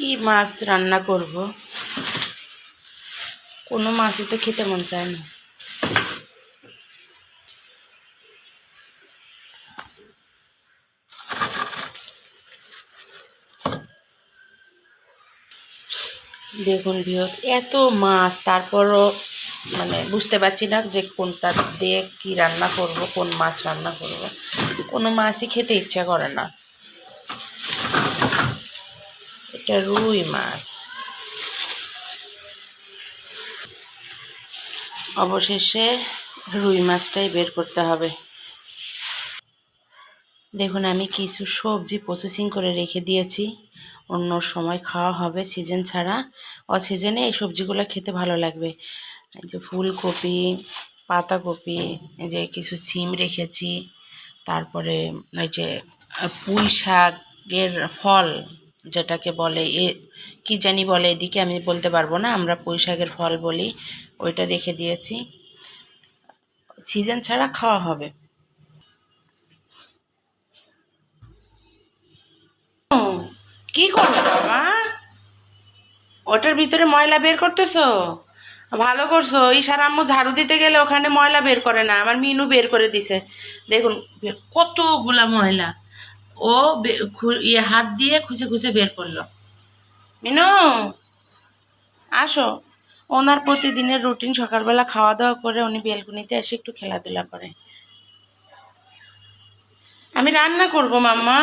কি মাছ রান্না করব? কোনো মাছই তো খেতে মন চায় না। দেখুন ভিউজ এত মাছ, তারপরও মানে বুঝতে পারছি না যে কোনটা দিয়ে কি রান্না করব, কোন মাছ রান্না করব। কোনো মাছই খেতে ইচ্ছা করে না। এটা রুই মাছ। অবশেষে রুই মাছটাই বের করতে হবে। দেখুন, আমি কিছু সবজি প্রসেসিং করে রেখে দিয়েছি। অন্য সময় খাওয়া হবে সিজন ছাড়া। অসিজনে এই সবজিগুলো খেতে ভালো লাগবে। এই যে ফুলকপি, পাতাকপি, এই যে কিছু সিম রেখেছি। তারপরে ওই যে পুঁই শাকের ফল। যেটাকে বলে এ, কি জানি বলে এদিকে আমি বলতে পারব না, আমরা পুঁই শাকের ফল বলি, ওইটা রেখে দিয়েছি। সিজন ছাড়া খাওয়া হবে। কি করব বাবা? ওটার ভিতরে ময়লা বের করতেছো? ভালো করছ ইশার আম্মু ঝাড়ু দিতে গেলে ওখানে ময়লা বের করে না, আমার মিনু বের করে দিছে। দেখুন, কতগুলা ময়লা। ও ইয়ে হাত দিয়ে খুঁজে খুঁজে বের করল। মিনু, আসো। ওনার প্রতিদিনের রুটিন সকালবেলা খাওয়া দাওয়া করে উনি বেলকুনিতে এসে একটু খেলাধুলা করে। আমি রান্না করব, মাম্মা।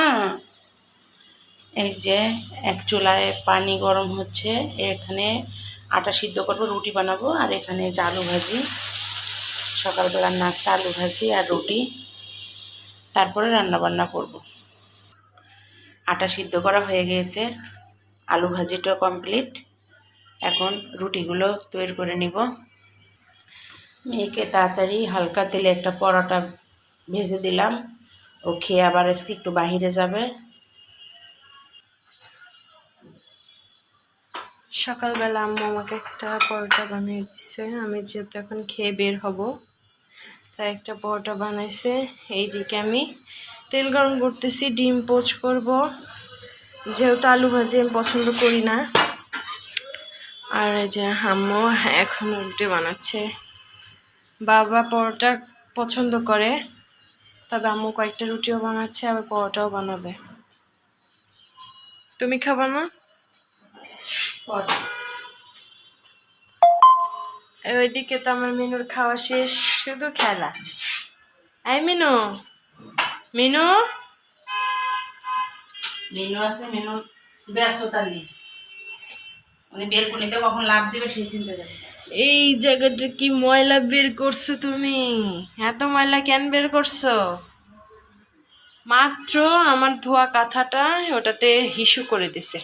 এই যে, এক চুলায় পানি গরম হচ্ছে, এখানে আটা সিদ্ধ করব, রুটি বানাবো, আর এখানে যে আলু ভাজি। সকালবেলার নাস্তা, আলু ভাজি আর রুটি। তারপরে রান্না বান্না করব। আটা সিদ্ধ করা হয়ে গিয়েছে আলু ভাজিটাও কমপ্লিট এখন রুটিগুলো তৈরি করে নিব। মেয়েকে তাড়াতাড়ি হালকা তেলে একটা পরোটা ভেজে দিলাম। ও খেয়ে আবার আজকে একটু বাহিরে যাবে। সকালবেলা আম্মু আমাকে একটা পরোটা বানিয়ে দিচ্ছে আমি যেহেতু এখন খেয়ে বের হব, তাই একটা পরোটা বানাইছে। এইদিকে আমি তেল গরম করতেছি ডিম পোচ করব। যেহেতু আলু ভাজি আমি পছন্দ করি না। আর এই যে আম্মু এখন উল্টে বানাচ্ছে। বাবা পরোটা পছন্দ করে তবে আম্মু কয়েকটা রুটিও বানাচ্ছে আবার পরোটাও বানাবে। তুমি খাবা না? ওইদিকে তো আমার মিনুর খাওয়া শেষ শুধু খেলা। এই মিনু মিনু? মেনু আছে মেনু ব্যস্ততা নেই। উনি বেলকুনিতে কখন লাভ দেবে সেই চিন্তা যাচ্ছে এই জায়গাটা কি ময়লা বের করছ তুমি? এত ময়লা কেন বের করছ? মাত্র আমার ধোয়া কাঁথাটা ওটাতে হিসু করে দিছে।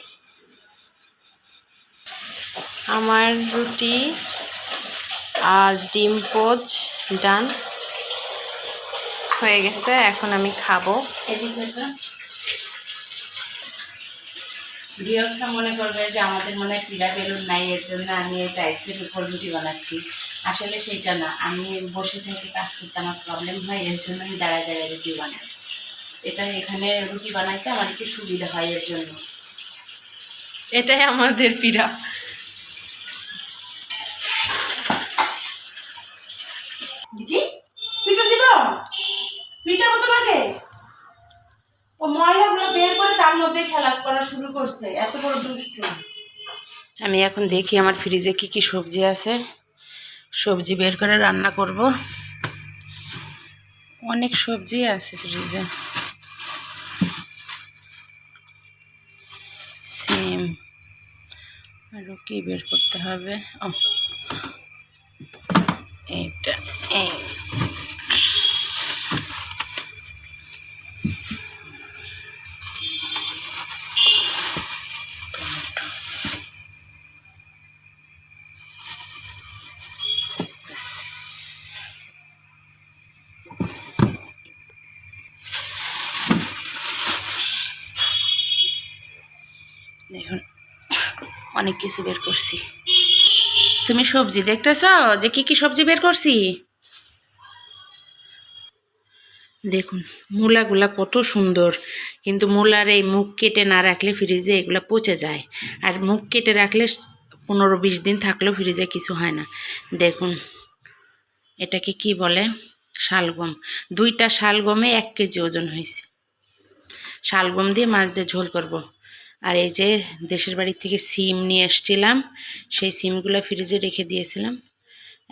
আমার রুটি আর ডিম পোচ ডান। হয়ে গেছে এখন আমি খাব। মনে করবে যে আমাদের মনে হয় পিড়া বেলুন নাই এর জন্য আমি এই টাইপসের উপর রুটি বানাচ্ছি। আসলে সেটা না আমি বসে থেকে কাজ করতে আমার প্রবলেম হয় এর জন্য আমি দাঁড়ায় দাঁড়ায় রুটি বানাই। এটা এখানে রুটি বানাইতে আমার একটু সুবিধা হয় এর জন্য। এটাই আমাদের পীড়া মতো তোমাকে ও ময়লাগুলো বের করে তার মধ্যে খেলা করা শুরু করছে, এত বড় দুষ্ট। আমি এখন দেখি আমার ফ্রিজে কি কি সবজি আছে। সবজি বের করে রান্না করব। অনেক সবজি আছে ফ্রিজে সিম আরও কি বের করতে হবে? ও। এইটা, এই। দেখুন, অনেক কিছু বের করছি। তুমি সবজি দেখতেছ যে কি কি সবজি বের করছি? দেখুন, মূলাগুলা কত সুন্দর। কিন্তু মূলার এই মুখ কেটে না রাখলে ফ্রিজে এগুলো পচে যায়। আর মুখ কেটে রাখলে পনেরো বিশ দিন থাকলেও ফ্রিজে কিছু হয় না। দেখুন, এটাকে কি বলে? শালগম। দুইটা শালগমে এক কেজি ওজন হয়েছে। শালগম দিয়ে মাছ দিয়ে ঝোল করব। আর এই যে দেশের বাড়ি থেকে সিম নিয়ে এসছিলাম, সেই সিমগুলো ফ্রিজে রেখে দিয়েছিলাম।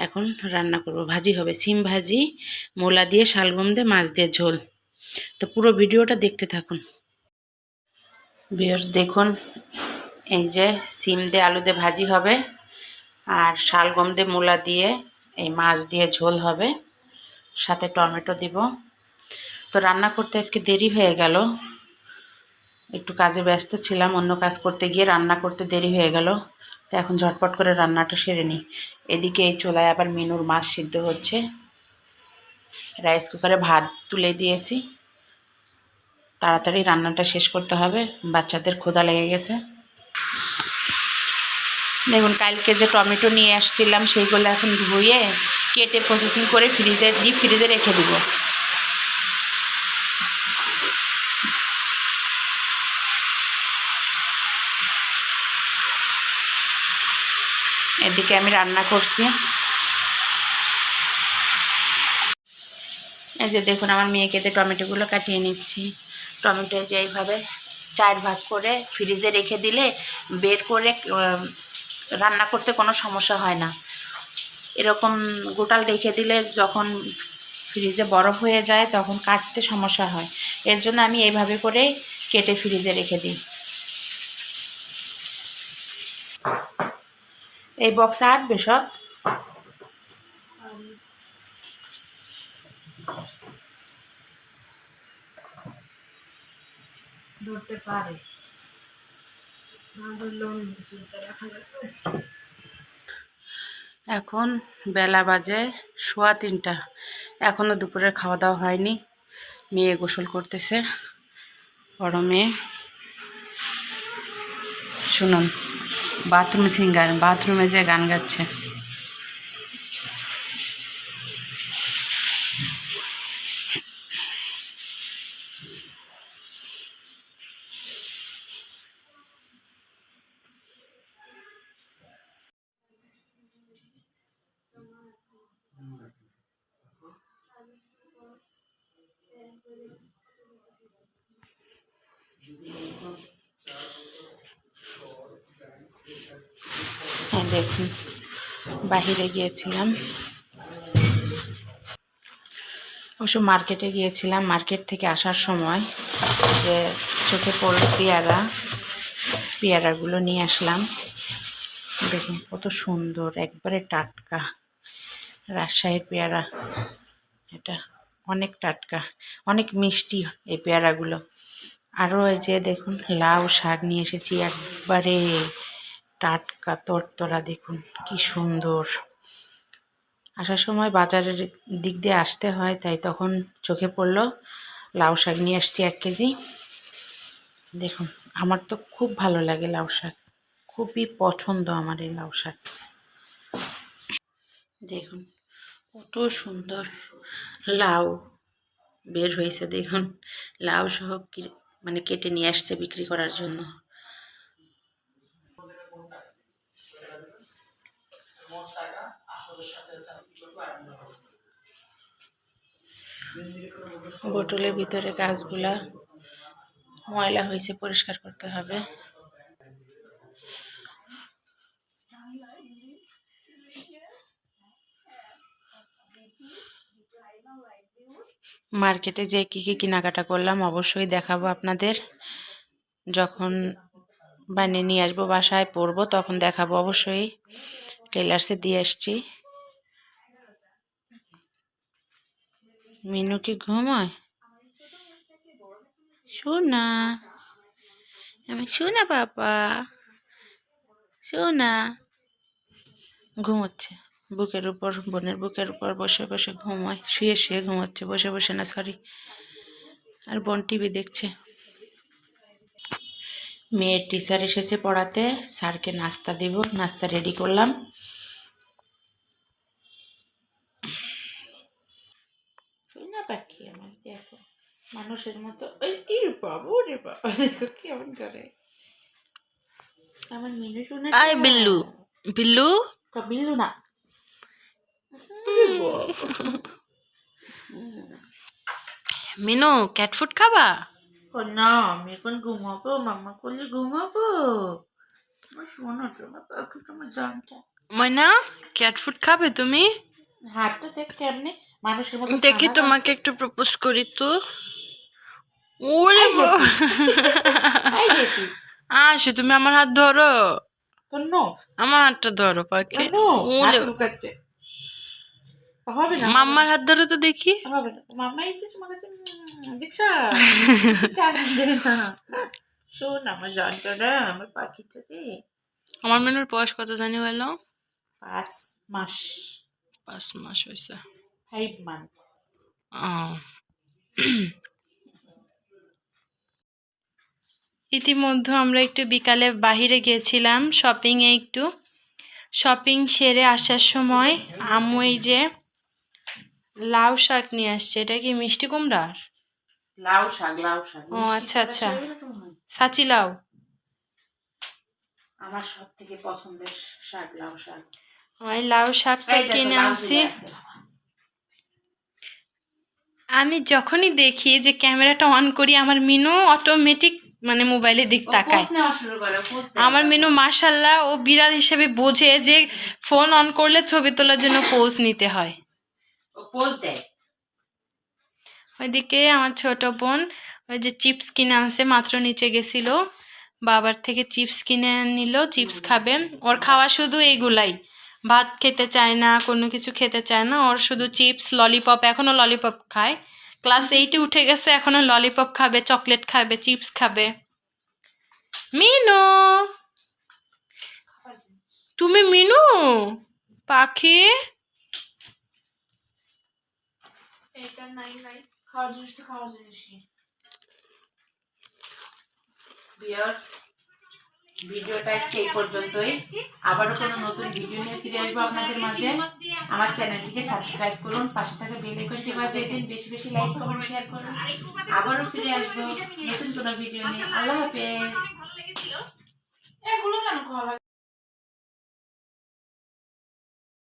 এখন রান্না করব। ভাজি হবে, সিম ভাজি, মোলা দিয়ে শালগম দিয়ে, মাছ দিয়ে ঝোল। তো পুরো ভিডিওটা দেখতে থাকুন। বিয়ার্স দেখুন, এই যে সিম দিয়ে আলু দিয়ে ভাজি হবে আর শালগম দিয়ে মূলা দিয়ে এই মাছ দিয়ে ঝোল হবে। সাথে টমেটো দিব। তো রান্না করতে আজকে দেরি হয়ে গেল। একটু কাজে ব্যস্ত ছিলাম, অন্য কাজ করতে গিয়ে রান্না করতে দেরি হয়ে গেল। তো এখন ঝটপট করে রান্নাটা সেরে নিই। এদিকে এই চোলায় আবার মিনুর মাছ সিদ্ধ হচ্ছে। রাইস কুকারে ভাত তুলে দিয়েছি। তাড়াতাড়ি রান্নাটা শেষ করতে হবে। বাচ্চাদের ক্ষুধা লেগে গেছে। দেখুন, কালকে যে টমেটো নিয়ে আসছিলাম, সেইগুলো এখন ধুয়ে কেটে প্রসেসিং করে ফ্রিজে ডিপ ফ্রিজে রেখে দিব। এদিকে আমি রান্না করছি। এই যে দেখুন, আমার মেয়েকে দিয়ে টমেটোগুলো কাটিয়ে নিচ্ছি। টমেটো যে এইভাবে চার ভাগ করে ফ্রিজে রেখে দিলে বের করে রান্না করতে কোনো সমস্যা হয় না। এরকম গোটাল রেখে দিলে যখন ফ্রিজে বরফ হয়ে যায়, তখন কাটতে সমস্যা হয়। এর জন্য আমি এইভাবে করে কেটে ফ্রিজে রেখে দিই। এই বক্সে আটবে সব ধরতে পারে। এখন বেলা বাজে সোয়া তিনটা। এখনও দুপুরের খাওয়া দাওয়া হয়নি। মেয়ে গোসল করতেছে। বড় মেয়ে। শুনুন। বাথরুম সিঙ্গার বাথরুমে যে গান গাচ্ছে। দেখুন বাহিরে গিয়েছিলাম। অবশ্য মার্কেটে গিয়েছিলাম, মার্কেট থেকে আসার সময় যে চোখে পড়ল পেয়ারা, পেয়ারাগুলো নিয়ে আসলাম। দেখুন কত সুন্দর, একবারে টাটকা। রাজশাহীর পেয়ারা, এটা অনেক টাটকা, অনেক মিষ্টি এই পেয়ারাগুলো। আরও এই যে দেখুন, লাউ শাক নিয়ে এসেছি একবারে। টাটকা তরতরা দেখুন, কি সুন্দর। আসার সময় বাজারের দিক দিয়ে আসতে হয়, তাই তখন চোখে পড়ল, লাউ শাক নিয়ে আসছি এক কেজি। দেখুন, আমার তো খুব ভালো লাগে লাউ শাক, খুবই পছন্দ আমার এই লাউ শাক। দেখুন, কত সুন্দর লাউ বের হয়েছে, দেখুন। লাউ সহ মানে কেটে নিয়ে আসছে বিক্রি করার জন্য। বোতলের ভিতরে গাছগুলা ময়লা হয়েছে, পরিষ্কার করতে হবে। মার্কেটে যে কী কী কেনাকাটা করলাম, অবশ্যই দেখাবো আপনাদের। যখন বানিয়ে নিয়ে আসব, বাসায় পরবো, তখন দেখাবো অবশ্যই। টেলার্সে দিয়ে আসছি। মিনু কি ঘুমায়? শোনা। আমি শোনা বাবা শোনা। ঘুমোচ্ছে। বুকের উপর, বোনের বুকের উপর বসে বসে ঘুমোয়। শুয়ে শুয়ে ঘুমোচ্ছে। বসে বসে না সরি আর বোন টিভি দেখছে। মেয়ের টিচার এসেছে পড়াতে। স্যারকে নাস্তা দেব। নাস্তা রেডি করলাম। শোনা পাখি আমার দেখো মানুষের মতো ওই এই রে বাবু রে বাবা দেখো কেমন করে। আমার মিনু শুনে আয় বিল্লু বিল্লু? বিল্লু না। মিনু ক্যাট ফুড খাবা? না আমি এখন ঘুমাবো মাম্মা করলে ঘুমাবো। আমার শোনো তোমার পাখি তোমার জানটা। ময়না ক্যাট ফুড খাবে তুমি? হাতটা দেখ কেমনে মানুষের মতো দেখি তোমাকে একটু প্রপোজ করি তো। ওরে আসো তুমি আমার হাত ধরো। আমার হাতটা ধরো পাখি। লুকাচ্ছে। হবে না। মাম্মার হাত ধরো তো দেখি। হবে না। মাম্মা এসে তোমার কাছে শোন আমার জানটা আমার পাখিটা রে আমার মেনুর বয়স কত জানি হলো পাঁচ মাস। পাঁচ মাস হয়েছে ফাইভ মান্থ। ইতিমধ্যে আমরা একটু বিকালে বাহিরে গিয়েছিলাম শপিংয়ে একটু। শপিং সেরে আসার সময় আম্মু এই যে লাউ শাক নিয়ে আসছে। এটা কি মিষ্টি কুমড়ার? লাউ শাক লাউ শাক। ও, আচ্ছা, আচ্ছা। সাচি লাউ। আমার সব থেকে পছন্দের শাক লাউ শাক। আমি লাউ শাকটা কিনে আনছি। আমি যখনই দেখি যে ক্যামেরাটা অন করি আমার মিনু অটোমেটিক মানে মোবাইলের দিক তাকায়। আমার মিনু মার্শাল্লাহ ও বিড়াল হিসেবে বোঝে যে ফোন অন করলে ছবি তোলার জন্য পোজ নিতে হয়। ওইদিকে আমার ছোট বোন ওই যে চিপস কিনে আনছে মাত্র নিচে গেছিল। বাবার থেকে চিপস কিনে নিল চিপস খাবে। ওর খাওয়া শুধু এইগুলাই। ভাত খেতে চায় না কোনো কিছু খেতে চায় না। ওর শুধু চিপস ললিপপ এখনও ললিপপ খায়। ক্লাস এইটে উঠে গেছে এখনও ললিপপ খাবে চকলেট খাবে চিপস খাবে। মিনু! তুমি মিনু? পাখি? এটা নাই নাই। খাওয়ার জিনিস ভিডিওটা এই পর্যন্তই। আবারও কোনো নতুন ভিডিও নিয়ে ফিরে আসব আপনাদের মাঝে। আমার চ্যানেলটিকে সাবস্ক্রাইব করুন, পাশে থাকা বেল আইকন সেবা দিয়ে দিন, বেশি বেশি লাইক, কমেন্ট, শেয়ার করুন। আবারও ফিরে আসব নতুন কোনো ভিডিও নিয়ে। আল্লাহ হাফেজ। এগুলো কেন